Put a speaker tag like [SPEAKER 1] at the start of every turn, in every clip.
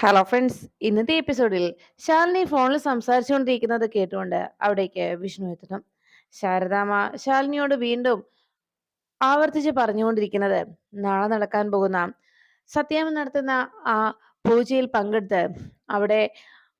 [SPEAKER 1] Hello friends ഇന്നത്തെ എപ്പിസോഡിൽ ശാലിനി ഫോണിൽ സംസാരിച്ചുകൊണ്ടിരിക്കുന്നത് കേട്ടുകൊണ്ട് അവിടേക്ക് വിഷ്ണു എത്തണം. ശാരദാമ്മ ശാലിനിയോട് വീണ്ടും ആവർത്തിച്ച് പറഞ്ഞുകൊണ്ടിരിക്കുന്നത് നാളെ നടക്കാൻ പോകുന്ന സത്യാമ്മ നടത്തുന്ന ആ പൂജയിൽ പങ്കെടുത്ത് അവിടെ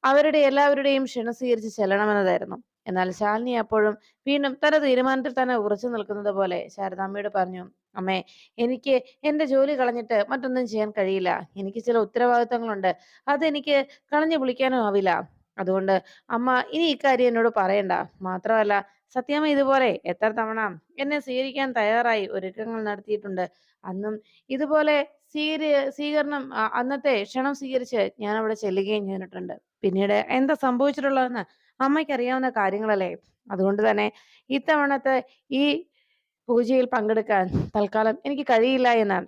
[SPEAKER 1] അവരുടെ എല്ലാവരുടെയും ക്ഷണം സ്വീകരിച്ച് ചെല്ലണമെന്നതായിരുന്നു. എന്നാൽ ശാലിനി അപ്പോഴും വീണ്ടും തന്റെ തീരുമാനത്തിൽ തന്നെ ഉറച്ചു നിൽക്കുന്നത് പോലെ ശാരദാമ്മയോട് പറഞ്ഞു അമ്മേ എനിക്ക് എന്റെ ജോലി കളഞ്ഞിട്ട് മറ്റൊന്നും ചെയ്യാൻ കഴിയില്ല. എനിക്ക് ചില ഉത്തരവാദിത്തങ്ങളുണ്ട്. അതെനിക്ക് കളഞ്ഞു വിളിക്കാനും ആവില്ല. അതുകൊണ്ട് അമ്മ ഇനി ഇക്കാര്യം എന്നോട് പറയണ്ട. മാത്രമല്ല സത്യമ്മ ഇതുപോലെ എത്ര തവണ എന്നെ സ്വീകരിക്കാൻ തയ്യാറായി ഒരുക്കങ്ങൾ നടത്തിയിട്ടുണ്ട്. അന്നും ഇതുപോലെ സ്വീകരി സ്വീകരണം അന്നത്തെ ക്ഷണം സ്വീകരിച്ച് ഞാൻ അവിടെ ചെല്ലുകയും ചെയ്തിട്ടുണ്ട്. പിന്നീട് എന്താ സംഭവിച്ചിട്ടുള്ളതെന്ന് അമ്മയ്ക്ക് അറിയാവുന്ന കാര്യങ്ങളല്ലേ? അതുകൊണ്ട് തന്നെ ഇത്തവണത്തെ ഈ പൂജയിൽ പങ്കെടുക്കാൻ തൽക്കാലം എനിക്ക് കഴിയില്ല എന്ന്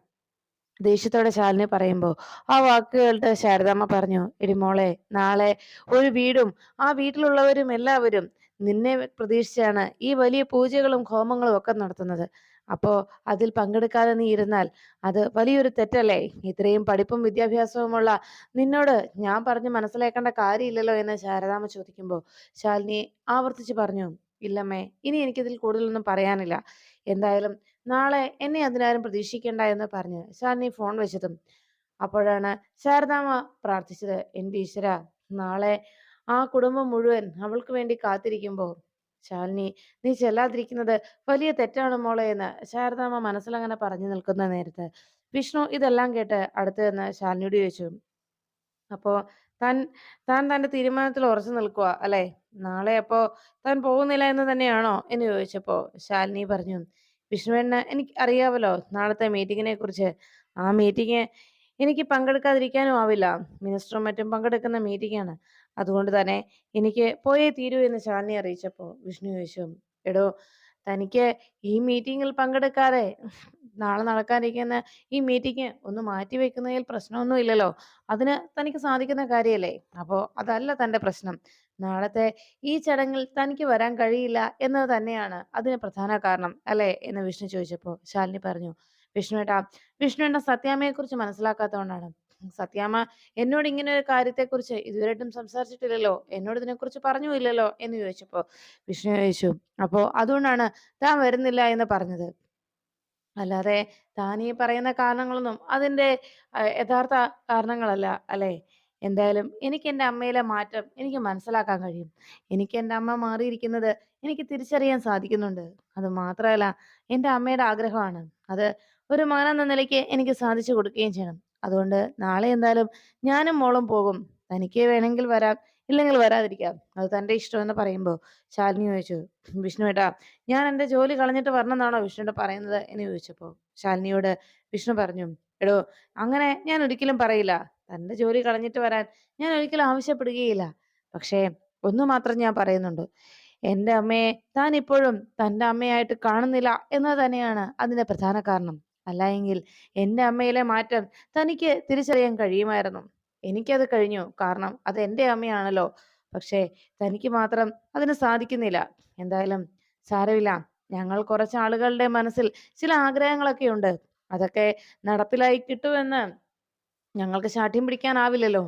[SPEAKER 1] ദേഷ്യത്തോടെ ശാലിനി പറയുമ്പോൾ ആ വാക്കുകളുടെ ശാരദമ്മ പറഞ്ഞു എടി മോളെ നാളെ ഒരു വീടും ആ വീട്ടിലുള്ളവരും എല്ലാവരും നിന്നെ പ്രതീക്ഷിച്ചാണ് ഈ വലിയ പൂജകളും ഹോമങ്ങളും ഒക്കെ നടത്തുന്നത്. അപ്പോ അതിൽ പങ്കെടുക്കാതെ നീ ഇരുന്നാൽ അത് വലിയൊരു തെറ്റല്ലേ? ഇത്രയും പഠിപ്പും വിദ്യാഭ്യാസവുമുള്ള നിന്നോട് ഞാൻ പറഞ്ഞ് മനസ്സിലാക്കേണ്ട കാര്യമില്ലല്ലോ എന്ന് ശാരദാമ്മ ചോദിക്കുമ്പോൾ ശാലിനി ആവർത്തിച്ച് പറഞ്ഞു ഇല്ലമ്മേ ഇനി എനിക്കിതിൽ കൂടുതലൊന്നും പറയാനില്ല. എന്തായാലും നാളെ എന്നെ അതിനാരും പ്രതീക്ഷിക്കേണ്ട എന്ന് പറഞ്ഞ് ശാലിനി ഫോൺ വെച്ചതും. അപ്പോഴാണ് ശാരദാമ്മ പ്രാർത്ഥിച്ചത് എന്റെ ഈശ്വര നാളെ ആ കുടുംബം മുഴുവൻ അവൾക്ക് വേണ്ടി കാത്തിരിക്കുമ്പോൾ ശാലിനി നീ ചെല്ലാതിരിക്കുന്നത് വലിയ തെറ്റാണ് മോളെ എന്ന് ശാരദാമ്മ മനസ്സിലങ്ങനെ പറഞ്ഞു നിൽക്കുന്ന നേരത്ത് വിഷ്ണു ഇതെല്ലാം കേട്ട് അടുത്ത് നിന്ന് ശാലിനിയോട് ചോദിച്ചു അപ്പോ താൻ താൻ തന്റെ തീരുമാനത്തിൽ ഉറച്ചു നിൽക്കുക അല്ലെ? നാളെ അപ്പോ താൻ പോകുന്നില്ല എന്ന് തന്നെയാണോ? എന്ന് ചോദിച്ചപ്പോ ശാലിനി പറഞ്ഞു വിഷ്ണുവേണ്ണ എനിക്ക് അറിയാവല്ലോ നാളത്തെ മീറ്റിങ്ങിനെ കുറിച്ച്. ആ മീറ്റിംഗ് എനിക്ക് പങ്കെടുക്കാതിരിക്കാനും ആവില്ല. മിനിസ്റ്ററും മറ്റും പങ്കെടുക്കുന്ന മീറ്റിംഗ് ആണ് അതുകൊണ്ട് തന്നെ എനിക്ക് പോയേ തീരൂ എന്ന് ശാലിനി അറിയിച്ചപ്പോൾ വിഷ്ണു ചോദിച്ചു എടോ തനിക്ക് ഈ മീറ്റിംഗിൽ പങ്കെടുക്കാതെ നാളെ നടക്കാനിരിക്കുന്ന ഈ മീറ്റിംഗ് ഒന്ന് മാറ്റി വെക്കുന്നതിൽ പ്രശ്നമൊന്നും ഇല്ലല്ലോ. അതിന് തനിക്ക് സാധിക്കുന്ന കാര്യമല്ലേ? അപ്പോ അതല്ല തന്റെ പ്രശ്നം. നാളത്തെ ഈ ചടങ്ങിൽ തനിക്ക് വരാൻ കഴിയില്ല എന്നത് തന്നെയാണ് അതിന് പ്രധാന കാരണം അല്ലേ? എന്ന് വിഷ്ണു ചോദിച്ചപ്പോ ശാലിനി പറഞ്ഞു വിഷ്ണുവേട്ടാ വിഷ്ണുവേട്ട സത്യാമ്മയെ കുറിച്ച് മനസ്സിലാക്കാത്തതുകൊണ്ടാണ്. സത്യാമ്മ എന്നോട് ഇങ്ങനെ ഒരു കാര്യത്തെക്കുറിച്ച് ഇതുവരെയായിട്ടും സംസാരിച്ചിട്ടില്ലല്ലോ എന്നോട് ഇതിനെക്കുറിച്ച് പറഞ്ഞുമില്ലല്ലോ എന്ന് ചോദിച്ചപ്പോ വിഷ്ണു ചോദിച്ചു അപ്പോ അതുകൊണ്ടാണ് താൻ വരുന്നില്ല എന്ന് പറഞ്ഞത്? അല്ലാതെ താൻ ഈ പറയുന്ന കാരണങ്ങളൊന്നും അതിന്റെ യഥാർത്ഥ കാരണങ്ങളല്ല അല്ലേ? എന്തായാലും എനിക്ക് എന്റെ അമ്മയിലെ മാറ്റം എനിക്ക് മനസ്സിലാക്കാൻ കഴിയും. എനിക്ക് എന്റെ അമ്മ മാറിയിരിക്കുന്നത് എനിക്ക് തിരിച്ചറിയാൻ സാധിക്കുന്നുണ്ട്. അത് മാത്രമല്ല എന്റെ അമ്മയുടെ ആഗ്രഹമാണ്. അത് ഒരു മകൻ നിലയ്ക്ക് എനിക്ക് സാധിച്ചു കൊടുക്കുകയും ചെയ്യണം. അതുകൊണ്ട് നാളെ എന്തായാലും ഞാനും മോളും പോകും. തനിക്ക് വേണമെങ്കിൽ വരാം. ഇല്ലെങ്കിൽ വരാതിരിക്കാം. അത് തന്റെ ഇഷ്ടം എന്ന് പറയുമ്പോൾ ശാലിനി ചോദിച്ചു വിഷ്ണു ഏട്ടാ ഞാൻ എന്റെ ജോലി കളഞ്ഞിട്ട് വരണമെന്നാണോ വിഷ്ണുവിന്റെ പറയുന്നത്? എന്ന് ചോദിച്ചപ്പോൾ ശാലിനിയോട് വിഷ്ണു പറഞ്ഞു എടോ അങ്ങനെ ഞാൻ ഒരിക്കലും പറയില്ല. തന്റെ ജോലി കളഞ്ഞിട്ട് വരാൻ ഞാൻ ഒരിക്കലും ആവശ്യപ്പെടുകയില്ല. പക്ഷേ ഒന്ന് മാത്രം ഞാൻ പറയുന്നുണ്ട്. എന്റെ അമ്മയെ താൻ ഇപ്പോഴും തന്റെ അമ്മയായിട്ട് കാണുന്നില്ല എന്നത് തന്നെയാണ് അതിന്റെ പ്രധാന കാരണം. അല്ല എങ്കിൽ എന്റെ അമ്മയിലെ മാറ്റം തനിക്ക് തിരിച്ചറിയാൻ കഴിയുമായിരുന്നു. എനിക്കത് കഴിഞ്ഞു. കാരണം അത് എന്റെ അമ്മയാണല്ലോ. പക്ഷേ തനിക്ക് മാത്രം അതിന് സാധിക്കുന്നില്ല. എന്തായാലും സാരമില്ല. ഞങ്ങൾ കുറച്ച് ആളുകളുടെ മനസ്സിൽ ചില ആഗ്രഹങ്ങളൊക്കെ ഉണ്ട്. അതൊക്കെ നടപ്പിലായി കിട്ടുമെന്ന് ഞങ്ങൾക്ക് ശാഠ്യം പിടിക്കാനാവില്ലല്ലോ.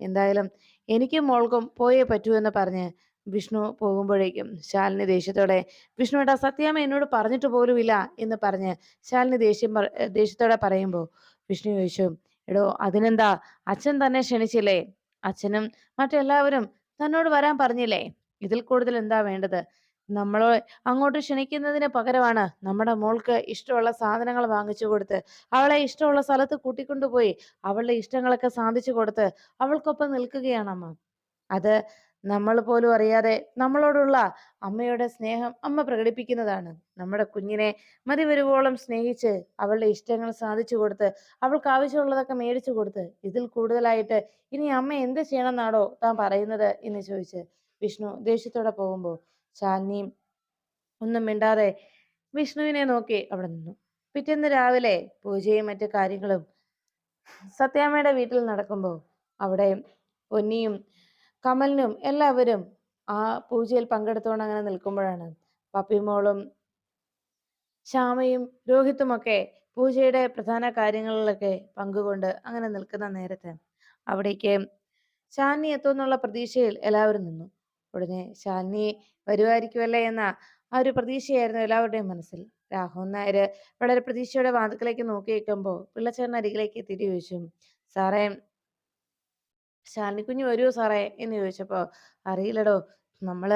[SPEAKER 1] എന്തായാലും എനിക്കും മോൾക്കും പോയേ പറ്റൂ എന്ന് പറഞ്ഞ് വിഷ്ണു പോകുമ്പോഴേക്കും ശാലിനി ദേഷ്യത്തോടെ വിഷ്ണു ഏട്ടാ സത്യാമ്മ എന്നോട് പറഞ്ഞിട്ട് പോലുമില്ല എന്ന് പറഞ്ഞ് ശാലിനി ദേഷ്യം ദേഷ്യത്തോടെ പറയുമ്പോൾ വിഷ്ണു ചോദിച്ചു എടോ അതിനെന്താ? അച്ഛൻ തന്നെ ക്ഷണിച്ചില്ലേ? അച്ഛനും മറ്റെല്ലാവരും തന്നോട് വരാൻ പറഞ്ഞില്ലേ? ഇതിൽ കൂടുതൽ എന്താ വേണ്ടത്? നമ്മളെ അങ്ങോട്ട് ക്ഷണിക്കുന്നതിന് പകരമാണ് നമ്മുടെ മോൾക്ക് ഇഷ്ടമുള്ള സാധനങ്ങൾ വാങ്ങിച്ചു കൊടുത്ത് അവളെ ഇഷ്ടമുള്ള സ്ഥലത്ത് കൂട്ടിക്കൊണ്ടുപോയി അവളുടെ ഇഷ്ടങ്ങളൊക്കെ സാധിച്ചു കൊടുത്ത് അവൾക്കൊപ്പം നിൽക്കുകയാണ് അമ്മ അത് നമ്മൾ പോലും അറിയാതെ നമ്മളോടുള്ള അമ്മയുടെ സ്നേഹം അമ്മ പ്രകടിപ്പിക്കുന്നതാണ്. നമ്മുടെ കുഞ്ഞിനെ മതി വരുവോളം സ്നേഹിച്ച് അവളുടെ ഇഷ്ടങ്ങൾ സാധിച്ചു കൊടുത്ത് അവൾക്ക് ആവശ്യമുള്ളതൊക്കെ മേടിച്ചു കൊടുത്ത് ഇതിൽ കൂടുതലായിട്ട് ഇനി അമ്മ എന്ത് ചെയ്യണമെന്നാണോ താൻ പറയുന്നത് എന്ന് ചോദിച്ച് വിഷ്ണു ദേഷ്യത്തോടെ പോകുമ്പോൾ ശാലിനിയും ഒന്നും മിണ്ടാതെ വിഷ്ണുവിനെ നോക്കി അവിടെ നിന്നു. പിറ്റേന്ന് രാവിലെ പൂജയും മറ്റു കാര്യങ്ങളും സത്യാമ്മയുടെ വീട്ടിൽ നടക്കുമ്പോൾ അവിടെ പൊന്നിയും കമലിനും എല്ലാവരും ആ പൂജയിൽ പങ്കെടുത്തുകൊണ്ട് അങ്ങനെ നിൽക്കുമ്പോഴാണ് പപ്പിമോളും ശ്യാമയും രോഹിത്തുമൊക്കെ പൂജയുടെ പ്രധാന കാര്യങ്ങളിലൊക്കെ പങ്കുകൊണ്ട് അങ്ങനെ നിൽക്കുന്ന നേരത്തെ അവിടേക്ക് ശാലിനി എത്തുമെന്നുള്ള പ്രതീക്ഷയിൽ എല്ലാവരും നിന്നു. ഉടനെ ശാലിനി വരുമായിരിക്കുമല്ലേ എന്ന ആ ഒരു പ്രതീക്ഷയായിരുന്നു എല്ലാവരുടെയും മനസ്സിൽ. രാഹുൽ നായർ വളരെ പ്രതീക്ഷയോടെ വാതിക്കലേക്ക് നോക്കി നിൽക്കുമ്പോൾ പിള്ളച്ചേട്ടൻ അരികിലേക്ക് തിരി ചോദിച്ചു സാറേ ശാലിനി കുഞ്ഞ് വരുമോ സാറേ? എന്ന് ചോദിച്ചപ്പോൾ അറിയില്ലടോ. നമ്മൾ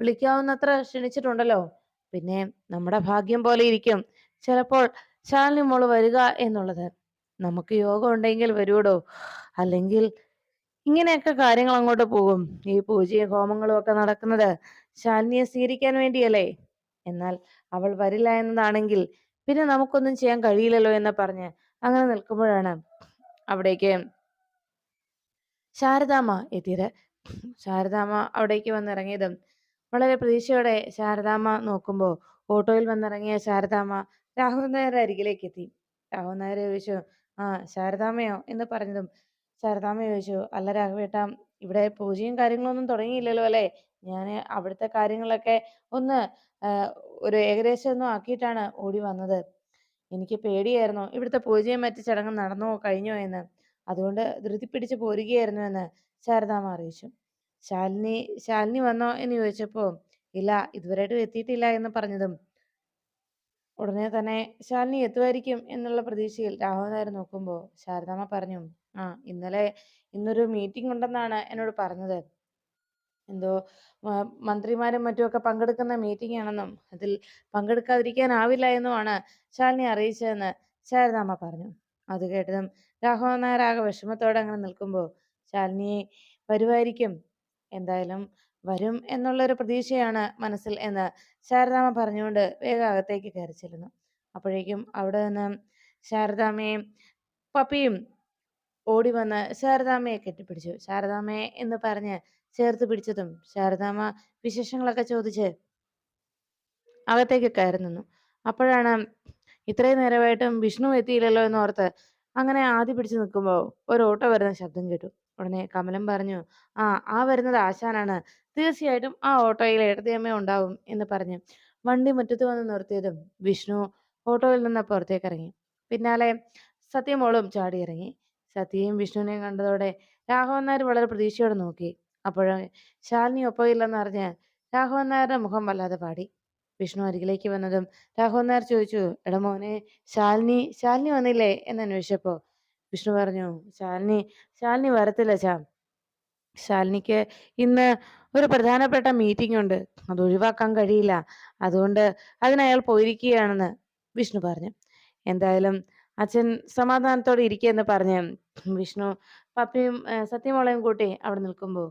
[SPEAKER 1] വിളിക്കാവുന്നത്ര ക്ഷണിച്ചിട്ടുണ്ടല്ലോ. പിന്നെ നമ്മുടെ ഭാഗ്യം പോലെ ഇരിക്കും. ചിലപ്പോൾ ശാലിനി മോൾ വരിക എന്നുള്ളത്. നമുക്ക് യോഗം ഉണ്ടെങ്കിൽ വരൂടോ അല്ലെങ്കിൽ ഇങ്ങനെയൊക്കെ കാര്യങ്ങൾ അങ്ങോട്ട് പോകും. ഈ പൂജയും ഹോമങ്ങളും ഒക്കെ നടക്കുന്നത് ശാലിനിയെ സ്വീകരിക്കാൻ വേണ്ടിയല്ലേ? എന്നാൽ അവൾ വരില്ല എന്നതാണെങ്കിൽ പിന്നെ നമുക്കൊന്നും ചെയ്യാൻ കഴിയില്ലല്ലോ എന്ന് പറഞ്ഞ് അങ്ങനെ നിൽക്കുമ്പോഴാണ് അവിടേക്ക് ശാരദാമ്മ എത്തിയത്. ശാരദാമ്മ അവിടേക്ക് വന്നിറങ്ങിയതും വളരെ പ്രതീക്ഷയോടെ ശാരദാമ്മ നോക്കുമ്പോൾ ഓട്ടോയിൽ വന്നിറങ്ങിയ ശാരദാമ്മ രാഹുൽ നായരുടെ അരികിലേക്ക് എത്തി. രാഹുൽ നായർ ചോദിച്ചു ആ ശാരദാമ്മയോ? എന്ന് പറഞ്ഞതും ശാരദാമ്മ ചോദിച്ചു അല്ല രാഘവേട്ട ഇവിടെ പൂജയും കാര്യങ്ങളൊന്നും തുടങ്ങിയില്ലല്ലോ അല്ലേ? ഞാൻ അവിടുത്തെ കാര്യങ്ങളൊക്കെ ഒന്ന് ഒരു ഏകദേശം ഒന്നും ആക്കിയിട്ടാണ് ഓടി വന്നത്. എനിക്ക് പേടിയായിരുന്നു ഇവിടുത്തെ പൂജയും മറ്റു ചടങ്ങും നടന്നോ കഴിഞ്ഞോ എന്ന്. അതുകൊണ്ട് ധൃതി പിടിച്ച് പോരുകയായിരുന്നു എന്ന് ശാരദാമ്മ അറിയിച്ചു. ശാലിനി ശാലിനി വന്നോ എന്ന് ചോദിച്ചപ്പോൾ ഇല്ല ഇതുവരെയായിട്ടും എത്തിയിട്ടില്ല എന്ന് പറഞ്ഞതും ഉടനെ തന്നെ ശാലിനി എത്തുമായിരിക്കും എന്നുള്ള പ്രതീക്ഷയിൽ രാഘവൻ നായർ നോക്കുമ്പോൾ ശാരദാമ്മ പറഞ്ഞു ആ ഇന്നലെ ഇന്നൊരു മീറ്റിംഗ് ഉണ്ടെന്നാണ് എന്നോട് പറഞ്ഞത്. എന്തോ മന്ത്രിമാരും മറ്റുമൊക്കെ പങ്കെടുക്കുന്ന മീറ്റിംഗ് ആണെന്നും അതിൽ പങ്കെടുക്കാതിരിക്കാനാവില്ല എന്നുമാണ് ശാലിനി അറിയിച്ചതെന്ന് ശാരദാമ്മ പറഞ്ഞു. അത് കേട്ടതും രാഘവൻ വിഷമത്തോടെ അങ്ങനെ നിൽക്കുമ്പോൾ ശാലിനി വരുമായിരിക്കും എന്തായാലും വരും എന്നുള്ളൊരു പ്രതീക്ഷയാണ് മനസ്സിൽ എന്ന് ശാരദാമ്മ പറഞ്ഞുകൊണ്ട് വേഗം അകത്തേക്ക് കയറി ചെല്ലുന്നു. അപ്പോഴേക്കും അവിടെ നിന്ന് ശാരദാമ്മയും പപ്പിയും ഓടി വന്ന് ശാരദാമ്മയെ കെട്ടിപ്പിടിച്ചു. ശാരദാമ്മയെ എന്ന് പറഞ്ഞ് ചേർത്ത് പിടിച്ചതും ശാരദാമ്മ വിശേഷങ്ങളൊക്കെ ചോദിച്ച് അകത്തേക്ക് കയറി നിന്നു. അപ്പോഴാണ് ഇത്രയും നേരമായിട്ടും വിഷ്ണു എത്തിയില്ലല്ലോ എന്ന് ഓർത്ത് അങ്ങനെ ആദ്യ പിടിച്ചു നിൽക്കുമ്പോൾ ഒരു ഓട്ടോ വരുന്ന ശബ്ദം കേട്ടു. ഉടനെ കമലം പറഞ്ഞു ആ ആ വരുന്നത് ആശാനാണ്. തീർച്ചയായിട്ടും ആ ഓട്ടോയിൽ ഇടതിയമ്മ ഉണ്ടാവും എന്ന് പറഞ്ഞു. വണ്ടി മുറ്റത്ത് വന്ന് നിർത്തിയതും വിഷ്ണു ഓട്ടോയിൽ നിന്ന് പുറത്തേക്ക് ഇറങ്ങി. പിന്നാലെ സത്യമോളും ചാടി ഇറങ്ങി. സത്യയും വിഷ്ണുവിനെയും കണ്ടതോടെ രാഘവൻ നായർ വളരെ പ്രതീക്ഷയോടെ നോക്കി. അപ്പോഴും ശാലിനി ഒപ്പമില്ലെന്ന് അറിഞ്ഞ് രാഘവൻ നായരുടെ മുഖം വല്ലാതെ പാടി വിഷ്ണു അരികിലേക്ക് വന്നതും രാഘവൻ നായർ ചോദിച്ചു എടാ മോനെ ശാലിനി ശാലിനി വന്നില്ലേ? എന്ന് അന്വേഷിച്ചപ്പോ വിഷ്ണു പറഞ്ഞു ശാലിനി ശാലിനി വരത്തില്ല ചാ. ശാലിനിക്ക് ഇന്ന് ഒരു പ്രധാനപ്പെട്ട മീറ്റിംഗ് ഉണ്ട്. അത് ഒഴിവാക്കാൻ കഴിയില്ല. അതുകൊണ്ട് അതിനയാൾ പോയിരിക്കുകയാണെന്ന് വിഷ്ണു പറഞ്ഞു. എന്തായാലും അച്ഛൻ സമാധാനത്തോടെ ഇരിക്കുകയെന്ന് പറഞ്ഞ് വിഷ്ണു പപ്പിയും സത്യമോളയും കൂട്ടി അവിടെ നിൽക്കുമ്പോൾ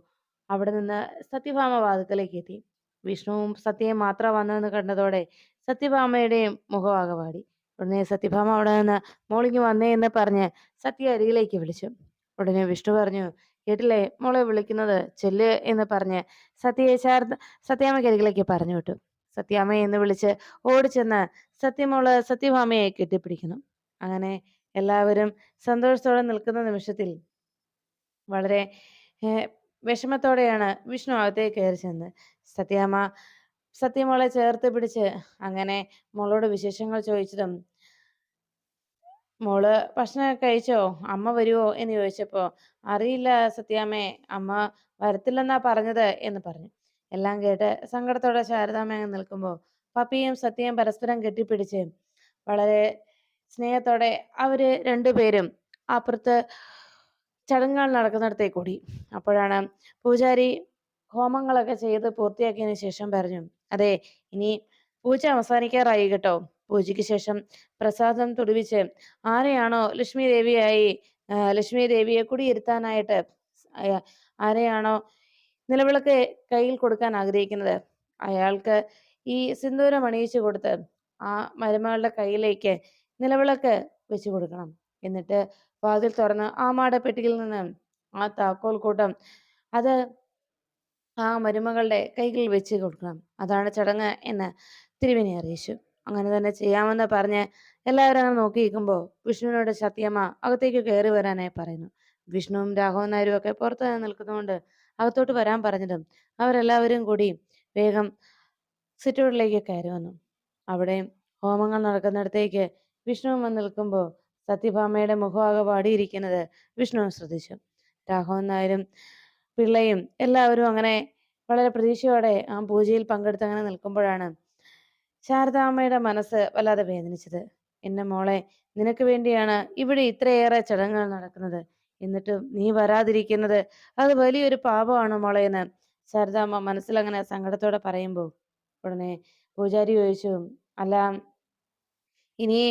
[SPEAKER 1] അവിടെ നിന്ന് സത്യഭാമ വാതുക്കലേക്ക് എത്തി. വിഷ്ണുവും സത്യയും മാത്രം വന്നതെന്ന് കണ്ടതോടെ സത്യഭാമയുടെയും മുഖമാകെ ഉടനെ സത്യഭാമ അവിടെ നിന്ന് മോളിങ്ങി വന്നേ എന്ന് പറഞ്ഞ് സത്യ അരികിലേക്ക് വിളിച്ചു. ഉടനെ വിഷ്ണു പറഞ്ഞു കേട്ടില്ലേ? മോളെ വിളിക്കുന്നത് ചെല്ല് എന്ന് പറഞ്ഞ് സത്യയെ ചേർത്ത് സത്യാമ്മയ്ക്ക് അരികിലേക്ക് പറഞ്ഞു വിട്ടു. സത്യാമ്മ എന്ന് വിളിച്ച് ഓടിച്ചെന്ന് സത്യമോൾ സത്യഭാമയെ കെട്ടിപ്പിടിക്കുന്നു. അങ്ങനെ എല്ലാവരും സന്തോഷത്തോടെ നിൽക്കുന്ന നിമിഷത്തിൽ വളരെ വിഷമത്തോടെയാണ് വിഷ്ണു അകത്തേക്ക് കയറി ചെന്ന്. സത്യാമ്മ സത്യമോളെ ചേർത്ത് പിടിച്ച് അങ്ങനെ മോളോട് വിശേഷങ്ങൾ ചോദിച്ചതും മോൾ ഭക്ഷണം കഴിച്ചോ? അമ്മ വരുവോ? എന്ന് ചോദിച്ചപ്പോ അറിയില്ല സത്യാമ്മേ അമ്മ വരത്തില്ലെന്നാ പറഞ്ഞത് എന്ന് പറഞ്ഞു. എല്ലാം കേട്ട് സങ്കടത്തോടെ ശാരദാമ്മ നിൽക്കുമ്പോൾ പപ്പിയും സത്യയും പരസ്പരം കെട്ടിപ്പിടിച്ച് വളരെ സ്നേഹത്തോടെ അവർ രണ്ടുപേരും അപ്പുറത്ത് ചടങ്ങുകൾ നടക്കുന്നിടത്തേക്ക് കൂടി അപ്പോഴാണ് പൂജാരി ഹോമങ്ങളൊക്കെ ചെയ്ത് പൂർത്തിയാക്കിയതിന് ശേഷം പറഞ്ഞു അതെ ഇനി പൂജ അവസാനിക്കാറായി കേട്ടോ. പൂജയ്ക്ക് ശേഷം പ്രസാദം തുടിവിച്ച് ആരെയാണോ ലക്ഷ്മി ദേവിയായി ലക്ഷ്മി ദേവിയെ കുടിയിരുത്താനായിട്ട് ആരെയാണോ നിലവിളക്ക് കയ്യിൽ കൊടുക്കാൻ ആഗ്രഹിക്കുന്നത് അയാൾക്ക് ഈ സിന്ദൂരം അണിയിച്ചു കൊടുത്ത് ആ മരുമകളുടെ കയ്യിലേക്ക് നിലവിളക്ക് വെച്ചു കൊടുക്കണം. എന്നിട്ട് വാതിൽ തുറന്ന് ആ മാടപ്പെട്ടിയിൽ നിന്ന് ആ താക്കോൽ കൂട്ടം അത് ആ മരുമകളുടെ കൈകളിൽ വെച്ച് കൊടുക്കണം. അതാണ് ചടങ്ങ് എന്ന് തിരുവിനെ അറിയിച്ചു അങ്ങനെ തന്നെ ചെയ്യാമെന്ന് പറഞ്ഞ് എല്ലാവരും അങ്ങനെ നോക്കി നിൽക്കുമ്പോൾ വിഷ്ണുവിനോട് സത്യമ്മ അകത്തേക്ക് കയറി വരാനായി പറയുന്നു. വിഷ്ണുവും രാഘവൻ നായരും ഒക്കെ പുറത്തു നിൽക്കുന്നതുകൊണ്ട് അകത്തോട്ട് വരാൻ പറഞ്ഞതും അവരെല്ലാവരും കൂടി വേഗം സിറ്റൗട്ടിലേക്ക് കയറി വന്നു. അവിടെ ഹോമങ്ങൾ നടക്കുന്നിടത്തേക്ക് വിഷ്ണു വന്ന് നിൽക്കുമ്പോൾ സത്യഭാമയുടെ മുഖമാകെ പാടിയിരിക്കുന്നത് വിഷ്ണു ശ്രദ്ധിച്ചു. രാഘവൻ നായരും പിള്ളയും എല്ലാവരും അങ്ങനെ വളരെ പ്രതീക്ഷയോടെ ആ പൂജയിൽ പങ്കെടുത്ത് അങ്ങനെ നിൽക്കുമ്പോഴാണ് ശാരദാമ്മയുടെ മനസ്സ് വല്ലാതെ വേദനിച്ചത്. എന്റെ മോളെ നിനക്ക് വേണ്ടിയാണ് ഇവിടെ ഇത്രയേറെ ചടങ്ങുകൾ നടക്കുന്നത്. എന്നിട്ടും നീ വരാതിരിക്കുന്നത് അത് വലിയൊരു പാപമാണ് മോളെ എന്ന് ശാരദാമ്മ മനസ്സിലങ്ങനെ സങ്കടത്തോടെ പറയുമ്പോൾ ഉടനെ പൂജാരി ചോദിച്ചു അല്ല ഇനി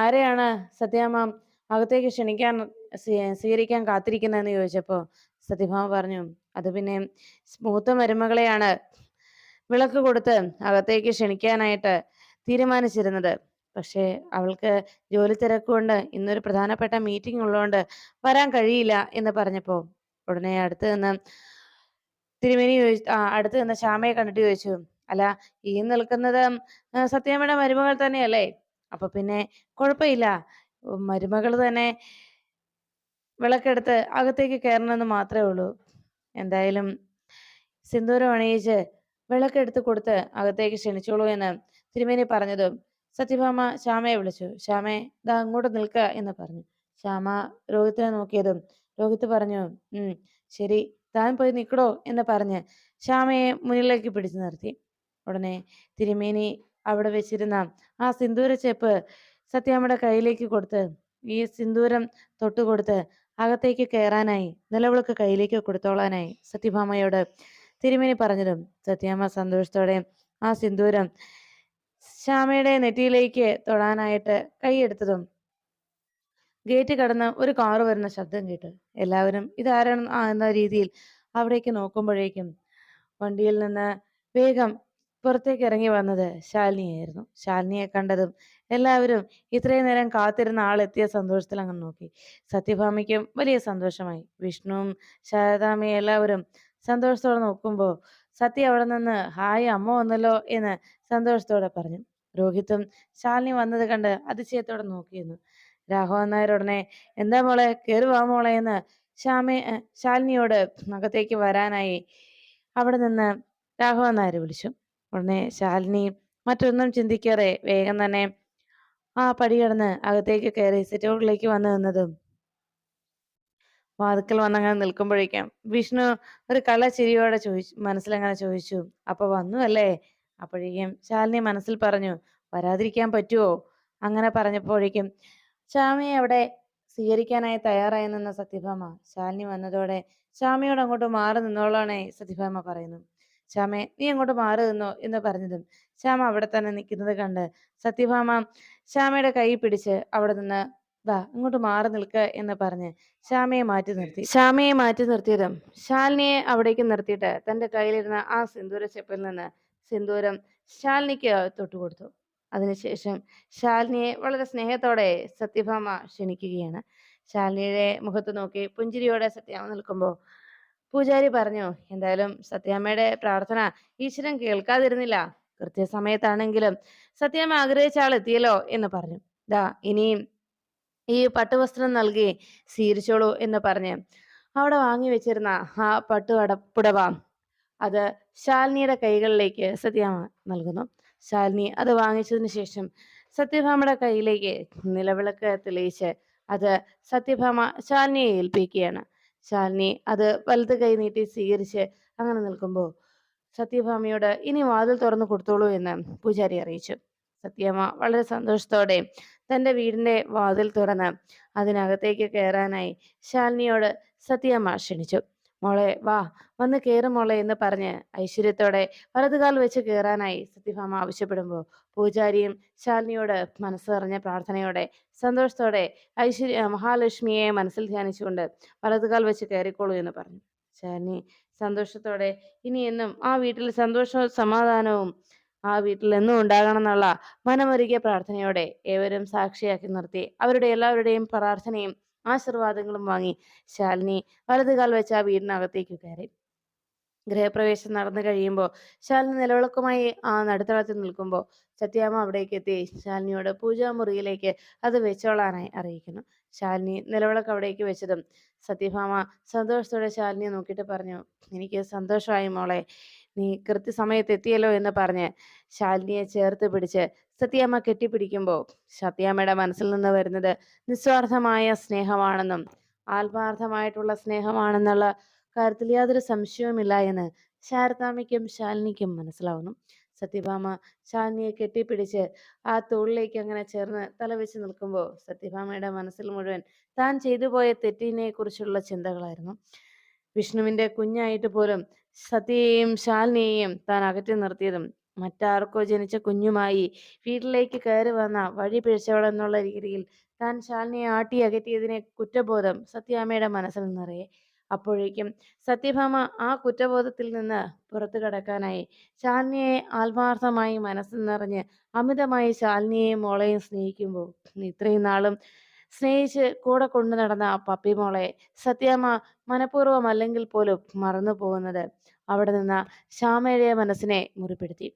[SPEAKER 1] ആരെയാണ് സത്യാമ്മ അകത്തേക്ക് ക്ഷണിക്കാൻ സ്വീ- സ്വീകരിക്കാൻ കാത്തിരിക്കുന്നതെന്ന് ചോദിച്ചപ്പോൾ സത്യഭാമ പറഞ്ഞു അത് പിന്നെ മൂത്ത മരുമകളെയാണ് വിളക്ക് കൊടുത്ത് അകത്തേക്ക് ക്ഷണിക്കാനായിട്ട് തീരുമാനിച്ചിരുന്നത്. പക്ഷേ അവൾക്ക് ജോലി തിരക്കുകൊണ്ട് ഇന്നൊരു പ്രധാനപ്പെട്ട മീറ്റിംഗ് ഉള്ളതുകൊണ്ട് വരാൻ കഴിയില്ല എന്ന് പറഞ്ഞപ്പോൾ ഉടനെ അടുത്ത് നിന്ന് തിരുമേനി ചോദിച്ചു ആ അടുത്ത് നിന്ന് ശ്യാമയെ കണ്ടിട്ട് ചോദിച്ചു അല്ല ഈ നിൽക്കുന്നത് സത്യാമ്മയുടെ മരുമകൾ തന്നെയല്ലേ? അപ്പൊ പിന്നെ കുഴപ്പമില്ല മരുമകൾ തന്നെ വിളക്കെടുത്ത് അകത്തേക്ക് കയറണമെന്ന് മാത്രമേ ഉള്ളൂ. എന്തായാലും സിന്ദൂരം അണിയിച്ച് വിളക്കെടുത്ത് കൊടുത്ത് അകത്തേക്ക് ക്ഷണിച്ചോളൂ എന്ന് തിരുമേനി പറഞ്ഞതും സത്യഭാമ ശ്യാമയെ വിളിച്ചു. ശ്യാമേ ദാ അങ്ങോട്ട് നിൽക്ക എന്ന് പറഞ്ഞു. ശ്യാമ രോഹിത്തിനെ നോക്കിയതും രോഹിത്ത് പറഞ്ഞു ഉം ശരി താൻ പോയി നിൽക്കടോ എന്ന് പറഞ്ഞ് ശ്യാമയെ മുന്നിലേക്ക് പിടിച്ചു നിർത്തി. ഉടനെ തിരുമേനി അവിടെ വെച്ചിരുന്ന ആ സിന്ദൂര ചെപ്പ് സത്യാമ്മയുടെ കയ്യിലേക്ക് കൊടുത്ത് ഈ സിന്ദൂരം തൊട്ടുകൊടുത്ത് അകത്തേക്ക് കയറാനായി നിലവിളക്ക് കയ്യിലേക്ക് കൊടുത്തോളാനായി സത്യഭാമയോട് തിരുമേനി പറഞ്ഞതും സത്യാമ്മ സന്തോഷത്തോടെ ആ സിന്ദൂരം ശ്യാമയുടെ നെറ്റിയിലേക്ക് തൊടാനായിട്ട് കൈയെടുത്തതും ഗേറ്റ് കടന്ന് ഒരു കാറ് വരുന്ന ശബ്ദം കേട്ടു എല്ലാവരും ഇതാരാണ് എന്ന രീതിയിൽ അവിടേക്ക് നോക്കുമ്പോഴേക്കും വണ്ടിയിൽ നിന്ന് വേഗം പുറത്തേക്ക് ഇറങ്ങി വന്നത് ശാലിനിയായിരുന്നു. ശാലിനിയെ കണ്ടതും എല്ലാവരും ഇത്രയും നേരം കാത്തിരുന്ന ആളെത്തിയ സന്തോഷത്തിൽ അങ്ങ് നോക്കി. സത്യഭാമയ്ക്കും വലിയ സന്തോഷമായി. വിഷ്ണുവും ശാരദാമയും എല്ലാവരും സന്തോഷത്തോടെ നോക്കുമ്പോൾ സത്യ അവിടെ നിന്ന് ഹായ് അമ്മ വന്നല്ലോ എന്ന് സന്തോഷത്തോടെ പറഞ്ഞു. രോഹിത്തും ശാലിനി വന്നത് കണ്ട് അതിശയത്തോടെ നോക്കിയിരുന്നു. രാഘവൻ നായർ ഉടനെ എന്താ മോളെ കയറി വാ മോളെ എന്ന് ശ്യാമെ ശാലിനിയോട് അകത്തേക്ക് വരാനായി അവിടെ നിന്ന് രാഘവൻ നായർ വിളിച്ചു. ഉടനെ ശാലിനി മറ്റൊന്നും ചിന്തിക്കാതെ വേഗം തന്നെ ആ പടി കടന്ന് അകത്തേക്ക് കയറി സിറ്റൗട്ടിലേക്ക് വന്നു നിന്നതും. വാതുക്കൽ വന്നങ്ങനെ നിൽക്കുമ്പോഴേക്കും വിഷ്ണു ഒരു കള്ളച്ചിരിയോടെ ചോദിച്ചു മനസ്സിലങ്ങനെ ചോദിച്ചു അപ്പൊ വന്നു അല്ലേ? അപ്പോഴേക്കും ശാലിനി മനസ്സിൽ പറഞ്ഞു വരാതിരിക്കാൻ പറ്റുമോ അങ്ങനെ പറഞ്ഞപ്പോഴേക്കും ശ്യാമിയെ അവിടെ സ്വീകരിക്കാനായി തയ്യാറായി നിന്ന സത്യഭാമ. ശാലിനി വന്നതോടെ ശ്യാമിയോട് അങ്ങോട്ട് മാറി നിന്നോളാണേ സത്യഭാമ പറയുന്നു ശ്യാമെ നീ അങ്ങോട്ട് മാറി നിന്നോ എന്ന് പറഞ്ഞതും ശ്യാമ അവിടെ തന്നെ നിൽക്കുന്നത് കണ്ട് സത്യഭാമ ശ്യാമയുടെ കൈ പിടിച്ച് അവിടെ നിന്ന് വാ ഇങ്ങോട്ട് മാറി നിൽക്കുക എന്ന് പറഞ്ഞ് ശ്യാമയെ മാറ്റി നിർത്തി. ശ്യാമയെ മാറ്റി നിർത്തിയതും ശാലിനിയെ അവിടേക്ക് നിർത്തിയിട്ട് തന്റെ കയ്യിലിരുന്ന ആ സിന്ദൂര ചെപ്പിൽ നിന്ന് സിന്ദൂരം ശാലിനിക്ക് തൊട്ടുകൊടുത്തു അതിനുശേഷം ശാലിനിയെ വളരെ സ്നേഹത്തോടെ സത്യഭാമ ക്ഷണിക്കുകയാണ്. ശാലിനിയുടെ മുഖത്ത് നോക്കി പുഞ്ചിരിയോടെ സത്യാമ നിൽക്കുമ്പോൾ പൂജാരി പറഞ്ഞു എന്തായാലും സത്യാമ്മയുടെ പ്രാർത്ഥന ഈശ്വരൻ കേൾക്കാതിരുന്നില്ല. കൃത്യസമയത്താണെങ്കിലും സത്യാമ്മ ആഗ്രഹിച്ച ആൾ എത്തിയല്ലോ എന്ന് പറഞ്ഞു. ദാ ഇനിയും ഈ പട്ടുവസ്ത്രം നൽകി സ്വീകരിച്ചോളൂ എന്ന് പറഞ്ഞ് അവിടെ വാങ്ങി വെച്ചിരുന്ന ആ പട്ടു അട പുടവ അത് ശാലിനിയുടെ കൈകളിലേക്ക് സത്യാമ്മ നൽകുന്നു. ശാലിനി അത് വാങ്ങിച്ചതിന് ശേഷം സത്യഭാമയുടെ കയ്യിലേക്ക് നിലവിളക്ക് തെളിയിച്ച് അത് സത്യഭാമ ശാലിനിയെ ഏൽപ്പിക്കുകയാണ്. ശാലിനി അത് വലത് കൈ നീട്ടി സ്വീകരിച്ച് അങ്ങനെ നിൽക്കുമ്പോൾ സത്യഭാമയോട് ഇനി വാതിൽ തുറന്നു കൊടുത്തോളൂ എന്ന് പൂജാരി അറിയിച്ചു. സത്യമ്മ വളരെ സന്തോഷത്തോടെ തന്റെ വീടിന്റെ വാതിൽ തുറന്ന് അതിനകത്തേക്ക് കയറാനായി ശാലിനിയോട് സത്യമ്മ ക്ഷണിച്ചു. മോളെ വാ വന്ന് കയറും മോളെ എന്ന് പറഞ്ഞ് ഐശ്വര്യത്തോടെ വലതുകാൽ വെച്ച് കയറാനായി സത്യഭാമ ആവശ്യപ്പെടുമ്പോൾ പൂജാരിയും ശാലിനിയോട് മനസ്സ് നിറഞ്ഞ പ്രാർത്ഥനയോടെ സന്തോഷത്തോടെ ഐശ്വര്യ മഹാലക്ഷ്മിയെ മനസ്സിൽ ധ്യാനിച്ചുകൊണ്ട് വലതുകാൽ വെച്ച് കയറിക്കോളൂ എന്ന് പറഞ്ഞു. ശാലിനി സന്തോഷത്തോടെ ഇനി എന്നും ആ വീട്ടിൽ സന്തോഷവും സമാധാനവും ആ വീട്ടിൽ എന്നും ഉണ്ടാകണം എന്നുള്ള മനമൊരുകിയ പ്രാർത്ഥനയോടെ ഏവരും സാക്ഷിയാക്കി നിർത്തി അവരുടെ എല്ലാവരുടെയും പ്രാർത്ഥനയും ആശീർവാദങ്ങളും വാങ്ങി ശാലിനി വലതുകാൽ വെച്ച് ആ വീടിനകത്തേക്ക് കയറി. ഗൃഹപ്രവേശം നടന്നു കഴിയുമ്പോൾ ശാലിനി നിലവിളക്കുമായി ആ നടുത്തളത്തിൽ നിൽക്കുമ്പോൾ സത്യാമ്മ അവിടേക്ക് എത്തി ശാലിനിയോട് പൂജാമുറിയിലേക്ക് അത് വെച്ചോളാനായി അറിയിക്കുന്നു. ശാലിനി നിലവിളക്ക് അവിടേക്ക് വെച്ചതും സത്യഭാമ സന്തോഷത്തോടെ ശാലിനിയെ നോക്കിയിട്ട് പറഞ്ഞു എനിക്ക് സന്തോഷമായി മോളെ നീ കൃത്യസമയത്ത് എത്തിയല്ലോ എന്ന് പറഞ്ഞ് ശാലിനിയെ ചേർത്ത് പിടിച്ച് സത്യാമ്മ കെട്ടിപ്പിടിക്കുമ്പോൾ സത്യാമ്മയുടെ മനസ്സിൽ നിന്ന് വരുന്നത് നിസ്വാർത്ഥമായ സ്നേഹമാണെന്നും ആത്മാർത്ഥമായിട്ടുള്ള സ്നേഹമാണെന്നുള്ള കാര്യത്തിൽ യാതൊരു സംശയവുമില്ല എന്ന് ശാരദാമ്മയ്ക്കും ശാലിനിക്കും മനസ്സിലാവുന്നു. സത്യഭാമ ശാലിനിയെ കെട്ടിപ്പിടിച്ച് ആ തോളിലേക്ക് അങ്ങനെ ചേർന്ന് തലവെച്ച് നിൽക്കുമ്പോൾ സത്യഭാമയുടെ മനസ്സിൽ മുഴുവൻ താൻ ചെയ്തു പോയ തെറ്റിനെ കുറിച്ചുള്ള ചിന്തകളായിരുന്നു. വിഷ്ണുവിന്റെ കുഞ്ഞായിട്ട് പോലും സത്യയെയും ശാലിനിയെയും താൻ അകറ്റി നിർത്തിയതും മറ്റാർക്കോ ജനിച്ച കുഞ്ഞുമായി വീട്ടിലേക്ക് കയറി വന്ന വഴി പിഴച്ചവളെന്നുള്ള രീതിയിൽ താൻ ശാലിനിയെ ആട്ടി അകറ്റിയതിനെ കുറ്റബോധം സത്യാമ്മയുടെ മനസ്സിൽ നിറയെ. അപ്പോഴേക്കും സത്യഭാമ ആ കുറ്റബോധത്തിൽ നിന്ന് പുറത്തു കടക്കാനായി ശാലിനിയെ ആത്മാർത്ഥമായി മനസ്സിൽ നിറഞ്ഞ് അമിതമായി ശാലിനിയെയും മോളെയും സ്നേഹിക്കുമ്പോൾ ഇത്രയും നാളും സ്നേഹിച്ച് കൂടെ കൊണ്ടു നടന്ന പപ്പി മോളെ സത്യാമ്മ മനഃപൂർവമല്ലെങ്കിൽ പോലും മറന്നു പോകുന്നത് അവിടെ നിന്ന് ശ്യാമയുടെ മനസ്സിനെ മുറിപ്പെടുത്തി.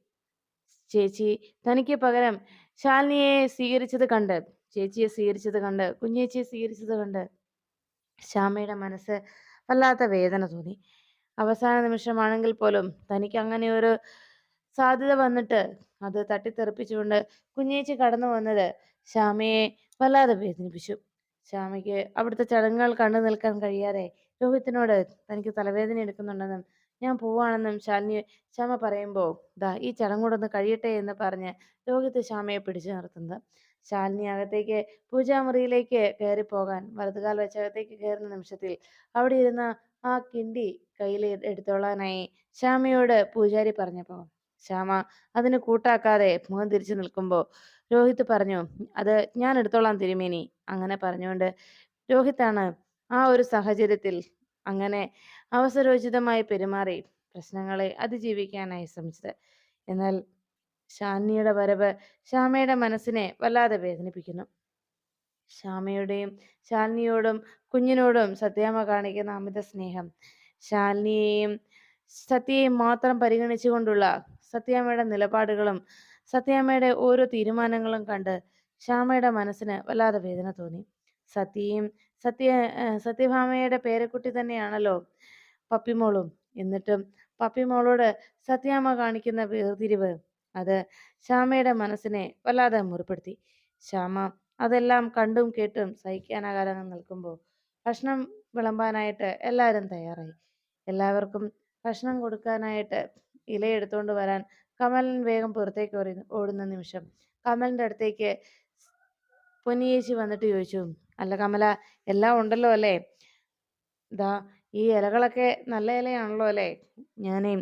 [SPEAKER 1] ചേച്ചി തനിക്ക് പകരം ശാലിനിയെ സ്വീകരിച്ചത് കണ്ട് ചേച്ചിയെ സ്വീകരിച്ചത് കണ്ട് കുഞ്ഞേച്ചിയെ സ്വീകരിച്ചത് കണ്ട്. ശ്യാമയുടെ മനസ്സ് വല്ലാത്ത വേദന തോന്നി. അവസാന നിമിഷമാണെങ്കിൽ പോലും തനിക്ക് അങ്ങനെ ഒരു സാധ്യത വന്നിട്ട് അത് തട്ടിത്തെറിപ്പിച്ചുകൊണ്ട് കുഞ്ഞേച്ചി കടന്നു വന്നത് ശ്യാമയെ വല്ലാതെ വേദനിപ്പിച്ചു. ശ്യാമയ്ക്ക് അവിടുത്തെ ചടങ്ങുകൾ കണ്ടു നിൽക്കാൻ കഴിയാതെ രോഹിത്തിനോട് തനിക്ക് തലവേദന എടുക്കുന്നുണ്ടെന്നും ഞാൻ പോവാണെന്നും ശാലിനി ശ്യാമ പറയുമ്പോൾ ദാ ഈ ചടങ്ങോടൊന്ന് കഴിയട്ടെ എന്ന് പറഞ്ഞ് രോഹിത് ശ്യാമയെ പിടിച്ചു നിർത്തുന്നത് ശാലിനി അകത്തേക്ക് പൂജാമുറിയിലേക്ക് കയറി പോകാൻ വലതുകാൽ വെച്ച് അകത്തേക്ക് കയറുന്ന നിമിഷത്തിൽ അവിടെ ഇരുന്ന ആ കിണ്ടി കയ്യിൽ എടുത്തോളാനായി ശ്യാമയോട് പൂജാരി പറഞ്ഞപ്പോൾ ശ്യാമ അതിന് കൂട്ടാക്കാതെ മുഖം തിരിച്ചു നിൽക്കുമ്പോൾ രോഹിത് പറഞ്ഞു അത് ഞാൻ എടുത്തോളാം തിരുമേനി അങ്ങനെ പറഞ്ഞുകൊണ്ട് രോഹിത്താണ് ആ ഒരു സാഹചര്യത്തിൽ അങ്ങനെ അവസരോചിതമായി പെരുമാറി പ്രശ്നങ്ങളെ അതിജീവിക്കാനായി ശ്രമിച്ചത്. എന്നാൽ ഷാനിയുടെ വരവ് ശ്യാമയുടെ മനസ്സിനെ വല്ലാതെ വേദനിപ്പിക്കുന്നു. ശ്യാമയുടെയും ശാലിനിയോടും കുഞ്ഞിനോടും സത്യാമ്മ കാണിക്കുന്ന അമിത സ്നേഹം ശാലിനിയെയും സത്യയെയും മാത്രം പരിഗണിച്ചുകൊണ്ടുള്ള സത്യാമ്മയുടെ നിലപാടുകളും സത്യാമ്മയുടെ ഓരോ തീരുമാനങ്ങളും കണ്ട് ശ്യാമയുടെ മനസ്സിന് വല്ലാതെ വേദന തോന്നി. സത്യയും സത്യ സത്യഭാമയുടെ പേരക്കുട്ടി തന്നെയാണല്ലോ പപ്പിമോളും. എന്നിട്ടും പപ്പിമോളോട് സത്യാമ്മ കാണിക്കുന്ന വേർതിരിവ് അത് ശ്യാമയുടെ മനസ്സിനെ വല്ലാതെ മുറിപ്പെടുത്തി. ശ്യാമ അതെല്ലാം കണ്ടും കേട്ടും സഹിക്കാനാകാതെ നിൽക്കുമ്പോൾ ഭക്ഷണം വിളമ്പാനായിട്ട് എല്ലാവരും തയ്യാറായി. എല്ലാവർക്കും ഭക്ഷണം കൊടുക്കാനായിട്ട് ഇലയെടുത്തുകൊണ്ട് വരാൻ കമലൻ വേഗം പുറത്തേക്ക് ഓടുന്ന നിമിഷം. കമലിന്റെ അടുത്തേക്ക് പൊന്നിയേച്ചി വന്നിട്ട് ചോദിച്ചു അല്ല കമല എല്ലാം ഉണ്ടല്ലോ അല്ലേ? ഇതാ ഈ ഇലകളൊക്കെ നല്ല ഇലയാണല്ലോ അല്ലേ? ഞാനേ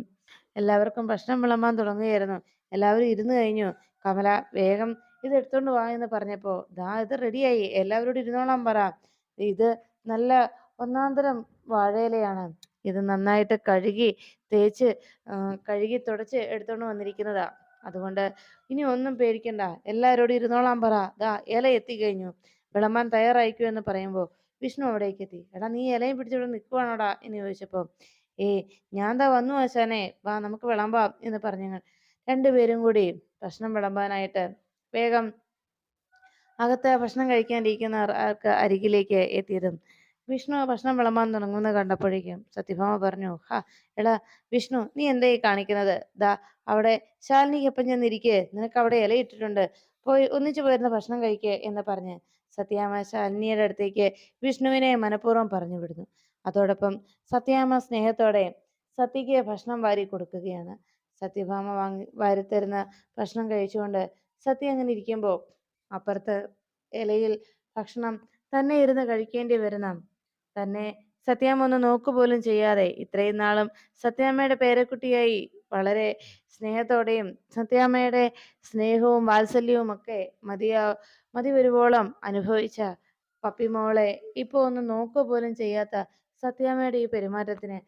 [SPEAKER 1] എല്ലാവർക്കും ഭക്ഷണം വിളമ്പാൻ തുടങ്ങുകയായിരുന്നു. എല്ലാവരും ഇരുന്ന് കഴിഞ്ഞു. കമല വേഗം ഇത് എടുത്തോണ്ട് വാ എന്ന് പറഞ്ഞപ്പോ ദാ ഇത് റെഡിയായി. എല്ലാവരോടും ഇരുന്നോളാൻ പറ. ഇത് നല്ല ഒന്നാന്തരം വാഴയിലയാണ്. ഇത് നന്നായിട്ട് കഴുകി തേച്ച് കഴുകി തുടച്ച് എടുത്തോണ്ട് വന്നിരിക്കുന്നതാ. അതുകൊണ്ട് ഇനി ഒന്നും പേടിക്കണ്ട. എല്ലാവരോടും ഇരുന്നോളാം പറ. ദാ ഇല എത്തിക്കഴിഞ്ഞു. വിളമ്പാൻ തയ്യാറായിക്കൂ എന്ന് പറയുമ്പോൾ വിഷ്ണു അവിടേക്ക് എത്തി. എടാ നീ ഇലയും പിടിച്ചിവിടെ നിൽക്കുവാണോടാ എന്ന് ചോദിച്ചപ്പോൾ ഏ ഞാൻ ദാ വന്നു ആശാനെ. വാ നമുക്ക് വിളമ്പാം എന്ന് പറഞ്ഞു രണ്ടുപേരും കൂടി ഭക്ഷണം വിളമ്പാനായിട്ട് വേഗം അകത്ത് ഭക്ഷണം കഴിക്കാനിരിക്കുന്ന അരികിലേക്ക് എത്തിയതും വിഷ്ണു ഭക്ഷണം വിളമ്പാൻ തുടങ്ങുന്നത് കണ്ടപ്പോഴേക്കും സത്യഭാമ പറഞ്ഞു ഹാ എടാ വിഷ്ണു നീ എന്തായി കാണിക്കുന്നത്? ദാ അവിടെ ശാലിനിക്കൊപ്പം ചെന്നിരിക്കെ നിനക്ക് അവിടെ ഇലയിട്ടിട്ടുണ്ട് പോയി ഒന്നിച്ചു പോയിരുന്ന ഭക്ഷണം കഴിക്കേ എന്ന് പറഞ്ഞ് സത്യാമ ശാലിനിയുടെ അടുത്തേക്ക് വിഷ്ണുവിനെ മനഃപൂർവം പറഞ്ഞു വിടുന്നു. അതോടൊപ്പം സത്യാമ സ്നേഹത്തോടെ സത്യയ്ക്ക് ഭക്ഷണം വാരി കൊടുക്കുകയാണ്. സത്യഭാമ വാങ്ങി വാരിത്തരുന്ന ഭക്ഷണം കഴിച്ചുകൊണ്ട് സത്യ അങ്ങനെ ഇരിക്കുമ്പോൾ അപ്പുറത്ത് ഇലയിൽ ഭക്ഷണം തന്നെ ഇരുന്ന് കഴിക്കേണ്ടി വരുന്ന തന്നെ സത്യാമ്മ ഒന്ന് നോക്കുപോലും ചെയ്യാതെ ഇത്രയും നാളും സത്യാമ്മയുടെ പേരക്കുട്ടിയായി വളരെ സ്നേഹത്തോടെയും സത്യാമ്മയുടെ സ്നേഹവും വാത്സല്യവും ഒക്കെ മതിയാ മതി വരുവോളം അനുഭവിച്ച പപ്പിമോളെ ഇപ്പൊ ഒന്ന് നോക്കുക പോലും ചെയ്യാത്ത സത്യാമ്മയുടെ ഈ പെരുമാറ്റത്തിന്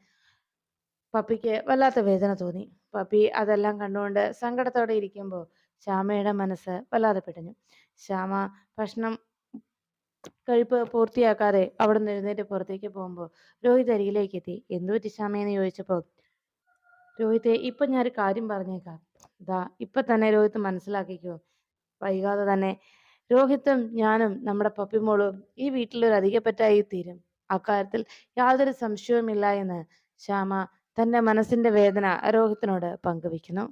[SPEAKER 1] പപ്പിക്ക് വല്ലാത്ത വേദന തോന്നി. പപ്പി അതെല്ലാം കണ്ടുകൊണ്ട് സങ്കടത്തോടെ ഇരിക്കുമ്പോൾ ശ്യാമയുടെ മനസ്സ് വല്ലാതെ പിടഞ്ഞു ശ്യാമ ഭക്ഷണം കഴിപ്പ് പൂർത്തിയാക്കാതെ അവിടെ എഴുന്നേറ്റ് പുറത്തേക്ക് പോകുമ്പോൾ രോഹിത് അരികിലേക്ക് എത്തി എന്തു പറ്റി ശ്യാമയെന്ന് ചോദിച്ചപ്പോൾ രോഹിത്തെ ഇപ്പൊ ഒരു കാര്യം പറഞ്ഞേക്കാം. ദാ ഇപ്പൊ തന്നെ രോഹിത് മനസ്സിലാക്കിക്കോ. വൈകാതെ തന്നെ രോഹിത്തും ഞാനും നമ്മുടെ പപ്പിമോളും ഈ വീട്ടിലൊരു അധികപ്പറ്റായി തീരും. അക്കാര്യത്തിൽ യാതൊരു സംശയവുമില്ല എന്ന് ശ്യാമ തന്റെ മനസ്സിന്റെ വേദന രോഹിത്തിനോട് പങ്കുവെക്കുന്നു.